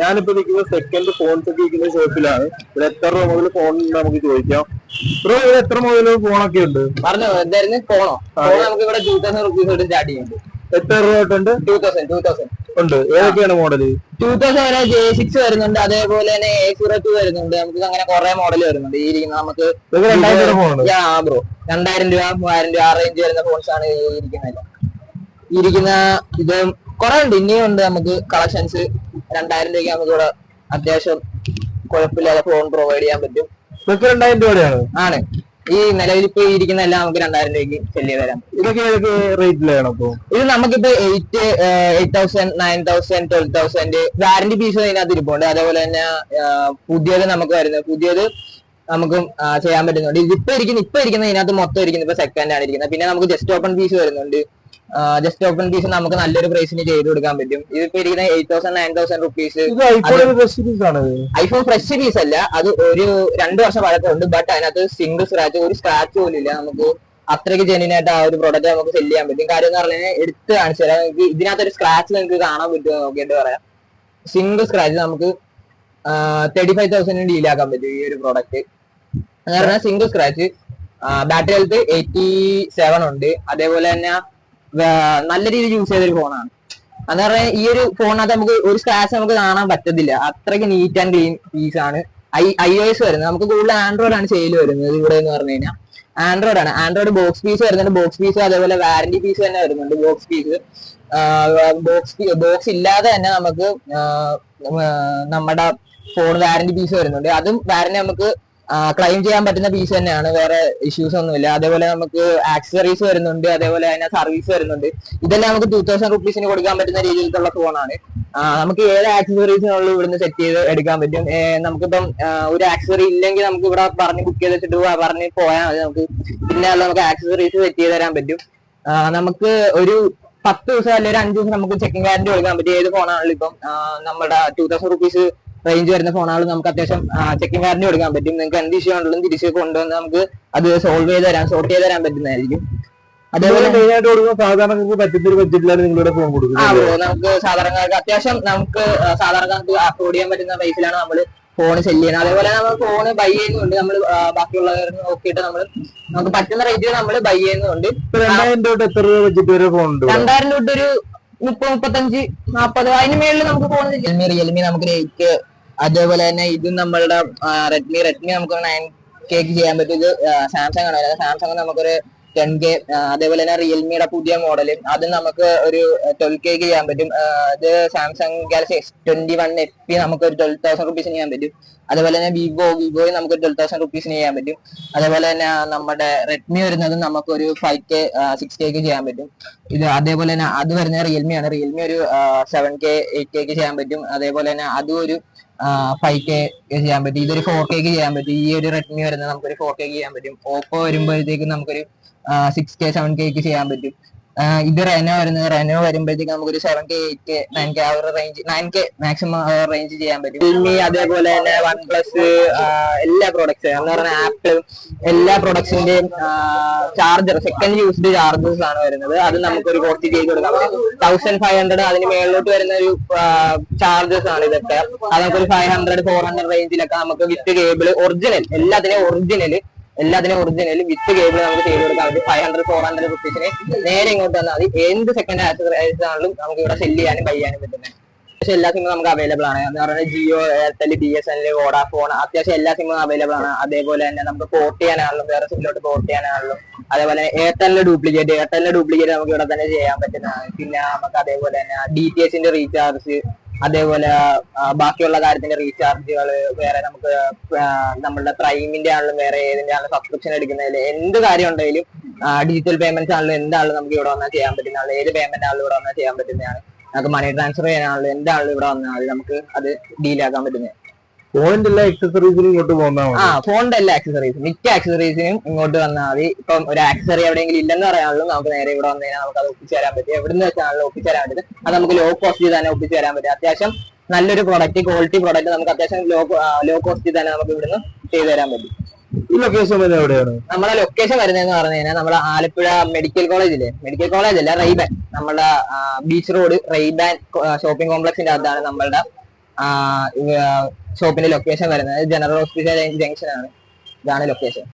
ഞാനിപ്പോ നിൽക്കുന്ന second phone ഒക്കെ ഇരിക്കുന്ന ഷോപ്പിലാണ് ഇവിടെ എത്ര രൂപ മുതൽ ഫോൺ നമുക്ക് ചോദിക്കാം. ബ്രോ ഇവിടെ എത്ര മുതൽ ഫോണൊക്കെ ഉണ്ട്? പറഞ്ഞോ എന്തായിരുന്നു? ഫോണോ ഫോൺ നമുക്ക് ഇവിടെ ടൂ തൗസൻഡ് റുപ്പീസ് തൊട്ട് സ്റ്റാർട്ട് ചെയ്യുന്നുണ്ട് എത്ര രൂപ തൊട്ടുണ്ട് ടൂ തൗസൻഡ് ടൂ തൗസൻഡ് ഉണ്ട്. ഏതൊക്കെയാണ് മോഡൽ ടൂ തൗസൻഡ് വരെ ജെ സിക്സ് വരുന്നുണ്ട്. അതേപോലെ തന്നെ എ സീറോ ടു വരുന്നുണ്ട്. നമുക്ക് അങ്ങനെ കുറെ മോഡൽ വരുന്നുണ്ട്. ഈ ഇരിക്കുന്ന നമുക്ക് ബ്രോ രണ്ടായിരം രൂപ മൂവായിരം രൂപ ആ റേഞ്ച് വരുന്ന ഫോൺസ് ആണ് ഇരിക്കുന്നത്. ഇരിക്കുന്ന ഇത് കുറെ ഉണ്ട് ഇനിയും ഉണ്ട് നമുക്ക് കളക്ഷൻസ് രണ്ടായിരം രൂപയ്ക്ക് നമുക്ക് ഇവിടെ അത്യാവശ്യം കുഴപ്പമില്ലാതെ ഫോൺ പ്രൊവൈഡ് ചെയ്യാൻ പറ്റും. ഇതൊക്കെ രണ്ടായിരം രൂപയാണ് ആണ്. ഈ നിലവിൽ ഇപ്പൊ ഇരിക്കുന്ന എല്ലാം നമുക്ക് രണ്ടായിരം രൂപയ്ക്ക് സെല്ല് ചെയ്ത് തരാം. ഇതൊക്കെ ഏതൊക്കെ റേറ്റിലാണ് അപ്പൊ? ഇത് നമുക്കിപ്പോ eight eight thousand nine thousand twelve thousand warranty piece ഇതിനകത്ത് ഇരിപ്പുണ്ട്. അതേപോലെ തന്നെ പുതിയത് നമുക്ക് വരുന്നത്. പുതിയത് നമുക്ക് ചെയ്യാൻ പറ്റുന്നുണ്ട്. ഇതിപ്പോ ഇരിക്കുന്ന ഇപ്പൊ ഇരിക്കുന്ന ഇതിനകത്ത് മൊത്തം ഇരിക്കുന്നത് ഇപ്പൊ സെക്കൻഡ് ആണ് ഇരിക്കുന്നത്. പിന്നെ നമുക്ക് ജസ്റ്റ് ഓപ്പൺ പീസ് വരുന്നുണ്ട്. ജസ്റ്റ് ഓപ്പൺ പീസ് നമുക്ക് നല്ലൊരു പ്രൈസിന് ചെയ്ത് കൊടുക്കാൻ പറ്റും. ഇതിപ്പോ ഇരിക്കുന്ന eight thousand nine thousand rupees iPhone fresh piece അല്ല അത് ഒരു രണ്ടു വർഷം പഴക്കമുണ്ട് ബട്ട് അതിനകത്ത് സിംഗിൾ സ്ക്രാച്ച് ഒരു സ്ക്രാച്ച് പോലും ഇല്ല. നമുക്ക് അത്രയ്ക്ക് ജെനുവൻ ആയിട്ട് ആ ഒരു പ്രോഡക്റ്റ് നമുക്ക് സെൽ ചെയ്യാൻ പറ്റും. കാര്യം എന്ന് പറഞ്ഞാൽ എടുത്ത് കാണിച്ചു തരാം. നിങ്ങൾക്ക് ഇതിനകത്ത് ഒരു സ്ക്രാച്ച് നിങ്ങൾക്ക് കാണാൻ പറ്റുമോ നോക്കിയിട്ട് പറയാം. സിംഗിൾ സ്ക്രാച്ച് നമുക്ക് തേർട്ടി ഫൈവ് തൗസൻഡിന് ഡീലാക്കാൻ പറ്റും ഈ ഒരു പ്രോഡക്റ്റ് എന്ന് പറഞ്ഞാൽ single scratch battery health eighty seven ഉണ്ട്. അതേപോലെ തന്നെ നല്ല രീതിയിൽ യൂസ് ചെയ്തൊരു ഫോണാണ് എന്ന് പറഞ്ഞാൽ ഈ ഒരു ഫോണിനകത്ത് നമുക്ക് ഒരു സ്ക്രാച്ച് നമുക്ക് കാണാൻ പറ്റത്തില്ല. അത്രയ്ക്ക് നീറ്റ് ആൻഡ് ക്ലീൻ പീസ് ആണ്. ഐ ഐ ഒ എസ് വരുന്നത്. നമുക്ക് കൂടുതൽ ആൻഡ്രോയിഡ് ആണ് സെയിൽ വരുന്നത് ഇവിടെ എന്ന് പറഞ്ഞു കഴിഞ്ഞാൽ ആൻഡ്രോയിഡ് ആണ്. ആൻഡ്രോയിഡ് ബോക്സ് പീസ് വരുന്നുണ്ട്. ബോക്സ് പീസ് അതേപോലെ വാറന്റി പീസ് തന്നെ വരുന്നുണ്ട് ബോക്സ് പീസ് ബോക്സ് ബോക്സ് ഇല്ലാതെ തന്നെ നമുക്ക് നമ്മുടെ ഫോൺ വാറന്റി പീസ് വരുന്നുണ്ട്. അതും വാറന്റി നമുക്ക് ക്ലെയിം ചെയ്യാൻ പറ്റുന്ന പീസ് തന്നെയാണ്. വേറെ ഇഷ്യൂസ് ഒന്നുമില്ല. അതേപോലെ നമുക്ക് ആക്സസറീസ് വരുന്നുണ്ട്. അതേപോലെ അതിന് സർവീസ് വരുന്നുണ്ട്. ഇതെല്ലാം നമുക്ക് ടൂ തൗസൻഡ് റുപ്പീസിന് കൊടുക്കാൻ പറ്റുന്ന രീതിയിലുള്ള ഫോണാണ് നമുക്ക് ഏത് ആക്സസറീസിനുള്ളിൽ ഇവിടുന്ന് സെറ്റ് ചെയ്ത് എടുക്കാൻ പറ്റും? നമുക്കിപ്പം ഒരു ആക്സസറി ഇല്ലെങ്കിൽ നമുക്ക് ഇവിടെ പറഞ്ഞ് ബുക്ക് ചെയ്ത് വെച്ചിട്ട് പറഞ്ഞ് പോയാൽ മതി നമുക്ക്. പിന്നെ അല്ല നമുക്ക് ആക്സസറീസ് സെറ്റ് ചെയ്ത് തരാൻ പറ്റും. നമുക്ക് ഒരു പത്ത് ദിവസം അല്ലെങ്കിൽ ഒരു അഞ്ച് ദിവസം നമുക്ക് ചെക്കിംഗ് ഗ്യാരണ്ടി കൊടുക്കാൻ പറ്റും. ഏത് ഫോണാണെങ്കിലും ഇപ്പം നമ്മുടെ ടൂ തൗസൻഡ് റുപ്പീസ് റേഞ്ച് വരുന്ന ഫോണാണ് നമുക്ക് അത്യാവശ്യം ചെക്കിംഗ് ഗ്യാരണ്ടി കൊടുക്കാൻ പറ്റും. നിങ്ങൾക്ക് എന്ത് ഇഷ്യൂ ആണെങ്കിലും തിരിച്ച് കൊണ്ടുവന്ന് നമുക്ക് അത് സോൾവ് ചെയ്ത് തരാം സോർട്ട് ചെയ്ത് തരാൻ പറ്റുന്നതായിരിക്കും. അതേപോലെ മെയിൻ ആയിട്ട് കൊടുക്കുമ്പോൾ സാധാരണ പറ്റുന്ന ഒരു ബഡ്ജറ്റിലാണ് നിങ്ങളുടെ ഫോൺ കൊടുക്കുന്നത് നമുക്ക് സാധാരണക്കാർക്ക് അത്യാവശ്യം നമുക്ക് സാധാരണക്കാർക്ക് അഫോർഡ് ചെയ്യാൻ പറ്റുന്ന പ്രൈസിലാണ് നമ്മൾ ഫോൺ സെൽ ചെയ്യുന്നത്. അതേപോലെ നമ്മൾ ഫോൺ ബൈ ചെയ്യുന്നുണ്ട്. നമ്മൾ ബാക്കിയുള്ളവർ നോക്കിയിട്ട് നമ്മൾ നമുക്ക് പറ്റുന്ന റേറ്റിൽ നമ്മൾ ബൈ ചെയ്യുന്നുണ്ട്. രണ്ടായിരം തൊട്ട് എത്ര രൂപ ബഡ്ജറ്റ് വരെ ഫോൺ ഉണ്ട് രണ്ടായിരം തൊട്ട് ഒരു മുപ്പത് മുപ്പത്തഞ്ച് നാപ്പത് അതിന് മേളിൽ നമുക്ക് ഫോൺ റിയൽമി റിയൽമി നമുക്ക് എയ്റ്റ് അതേപോലെ തന്നെ ഇത് നമ്മളുടെ റെഡ്മി റെഡ്മി നമുക്ക് നയൻ കേക്ക് ചെയ്യാൻ പറ്റും. ഇത് സാംസങ് ആണ്. സാംസങ് നമുക്കൊരു ടെൻ കെ അതേപോലെ തന്നെ റിയൽമിയുടെ പുതിയ മോഡൽ അത് നമുക്ക് ഒരു ട്വൽവ് കേക്ക് ചെയ്യാൻ പറ്റും. ഇത് Samsung Galaxy X twenty one F P നമുക്ക് ഒരു ട്വൽവ് തൗസൻഡ് റുപ്പീസിന് ചെയ്യാൻ പറ്റും. അതേപോലെ തന്നെ വിവോ വിവോയിൽ നമുക്ക് ട്വൽവ് തൗസൻഡ് റുപ്പീസിന് ചെയ്യാൻ പറ്റും. അതേപോലെ തന്നെ നമ്മുടെ റെഡ്മി വരുന്നത് നമുക്ക് ഒരു ഫൈവ് കെ സിക്സ് കെക്ക് ചെയ്യാൻ പറ്റും. ഇത് അതേപോലെ തന്നെ അത് വരുന്നത് റിയൽമി ആണ്. റിയൽമി ഒരു സെവൻ കെ എയ്റ്റ് കെക്ക് ചെയ്യാൻ പറ്റും. അതേപോലെ തന്നെ അതും ഒരു ഫൈവ് കെ ചെയ്യാൻ പറ്റും. ഇതൊരു ഫോർ കെക്ക് ചെയ്യാൻ പറ്റും. ഈ ഒരു റെഡ്മി വരുന്നത് നമുക്കൊരു ഫോർ കെക്ക് ചെയ്യാൻ പറ്റും. ഓപ്പോ വരുമ്പോഴത്തേക്കും നമുക്കൊരു സിക്സ് കെ സെവൻ കെക്ക് ചെയ്യാൻ പറ്റും. ഇത് റെനോ വരുന്നത് റെനോ വരുമ്പോഴത്തേക്ക് നമുക്കൊരു seven K eight K nine K ആ ഒരു range nine K maximum range ചെയ്യാൻ പറ്റും. റിയൽമി അതേപോലെ തന്നെ വൺ പ്ലസ് എല്ലാ പ്രോഡക്ട്സ് എന്ന് പറഞ്ഞാൽ ആപ്പിൾ എല്ലാ പ്രൊഡക്ട്സിന്റെയും ചാർജർ സെക്കൻഡ് യൂസ്ഡ് ചാർജേഴ്സ് ആണ് വരുന്നത്. അത് നമുക്ക് ഒരു കോർട്ടി ചെയ്ത് കൊടുക്കാം. തൗസൻഡ് ഫൈവ് ഹൺഡ്രഡ് അതിന് മേളിലോട്ട് വരുന്ന ഒരു ചാർജസ് ആണ് ഇതൊക്കെ. അത് നമുക്കൊരു ഫൈവ് ഹൺഡ്രഡ് ഫോർ ഹൺഡ്രഡ് റേഞ്ചിലൊക്കെ നമുക്ക് വിത്ത് കേബിൾ ഒറിജിനൽ എല്ലാത്തിനും ഒറിജിനൽ എല്ലാത്തിനും ഒറിജിനൽ വിത്ത് കേബിൾ നമുക്ക് ചെയ്ത് കൊടുക്കാൻ പറ്റും ഫൈവ് ഹൺഡ്രഡ് ഫോർ ഹൺഡ്രഡ് റുപ്പീസിന് നേരെ ഇങ്ങോട്ട് വന്നാൽ മതി. എന്ത് സെക്കൻഡ് ആണെങ്കിലും നമുക്ക് ഇവിടെ സെൽ ചെയ്യാനും ബൈ ചെയ്യാനും പറ്റുന്നത് പക്ഷെ എല്ലാ സിമ്മും നമുക്ക് അവൈലബിൾ ആണ്. എന്ന് പറഞ്ഞാൽ Jio Airtel B S N L Vodafone അത്യാവശ്യം എല്ലാ സിമ്മും അവൈലബിൾ ആണ്. അതേപോലെ തന്നെ നമുക്ക് പോർട്ട് ചെയ്യാനാണല്ലോ വേറെ സിമ്മിലോട്ട് പോർട്ട് ചെയ്യാനാണല്ലോ അതേപോലെ എയർടെലിന്റെ ഡ്യൂപ്ലിക്കേറ്റ് എയർടെലിന്റെ ഡ്യൂപ്ലിക്കേറ്റ് നമുക്ക് ഇവിടെ തന്നെ ചെയ്യാൻ പറ്റുന്നതാണ്. പിന്നെ നമുക്ക് അതേപോലെ തന്നെ ഡി ടി എച്ചിന്റെ റീചാർജ് അതേപോലെ ബാക്കിയുള്ള കാര്യത്തിന്റെ റീചാർജുകൾ വേറെ നമുക്ക് നമ്മളുടെ പ്രൈമിന്റെ ആണെങ്കിലും വേറെ ഏതിന്റെ ആണെങ്കിലും സബ്സ്ക്രിപ്ഷൻ എടുക്കുന്നതിൽ എന്ത് കാര്യം ഉണ്ടെങ്കിലും ഡിജിറ്റൽ പേയ്മെന്റ്സ് ആണെങ്കിലും എന്താണെങ്കിലും നമുക്ക് ഇവിടെ വന്നാൽ ചെയ്യാൻ പറ്റുന്നതാണ് ഏത് പേയ്മെന്റ് ആണെങ്കിലും ഇവിടെ വന്നാൽ ചെയ്യാൻ പറ്റുന്നതാണ് നമുക്ക് മണി ട്രാൻസ്ഫർ ചെയ്യാനാണെങ്കിലും എന്താണെങ്കിലും ഇവിടെ വന്നാൽ നമുക്ക് അത് ഡീലാക്കാൻ പറ്റുന്നത് ഫോണിന്റെ എല്ലാ ആക്സസറീസിനും ഇങ്ങോട്ട് പോകുന്നതാണ് ആ ഫോണിന്റെ എല്ലാ ആക്സസറീസും മിക്ക ആക്സസറീസിനും ഇങ്ങോട്ട് വന്നാൽ മതി. ഇപ്പം ഒരു ആക്സസറി എവിടെയെങ്കിലും ഇല്ലെന്ന് പറയാനുള്ളൂ. നമുക്ക് നേരെ ഇവിടെ വന്നു കഴിഞ്ഞാൽ നമുക്ക് അത് ഒപ്പിച്ചു തരാൻ പറ്റും. എവിടുന്ന് വെച്ചാണല്ലോ ഒപ്പിച്ചു തരാൻ പറ്റും അത് നമുക്ക് ലോ കോസ്റ്റിൽ തന്നെ ഒപ്പിച്ചു തരാൻ പറ്റും. അത്യാവശ്യം നല്ലൊരു പ്രൊഡക്റ്റ് ക്വാളിറ്റി പ്രൊഡക്റ്റ് നമുക്ക് അത്യാവശ്യം ലോ ലോ കോസ്റ്റിൽ തന്നെ നമുക്ക് ഇവിടുന്ന് ചെയ്തു തരാൻ പറ്റും. ഈ ലൊക്കേഷൻ വരുന്നത് എവിടെയാണ്? നമ്മുടെ ലൊക്കേഷൻ വരുന്നതെന്ന് പറഞ്ഞു കഴിഞ്ഞാൽ നമ്മുടെ ആലപ്പുഴ മെഡിക്കൽ കോളേജില്ലേ മെഡിക്കൽ കോളേജ് അല്ല റെയ്ബാൻ നമ്മുടെ ബീച്ച് റോഡ് റെയ്ബാൻ ഷോപ്പിംഗ് കോംപ്ലക്സിന്റെ അകത്താണ് നമ്മളുടെ ഷോപ്പിന്റെ ലൊക്കേഷൻ വരുന്നത് ജനറൽ ഹോസ്പിറ്റൽ ജംഗ്ഷൻ ആണ്. ഇതാണ് ലൊക്കേഷൻ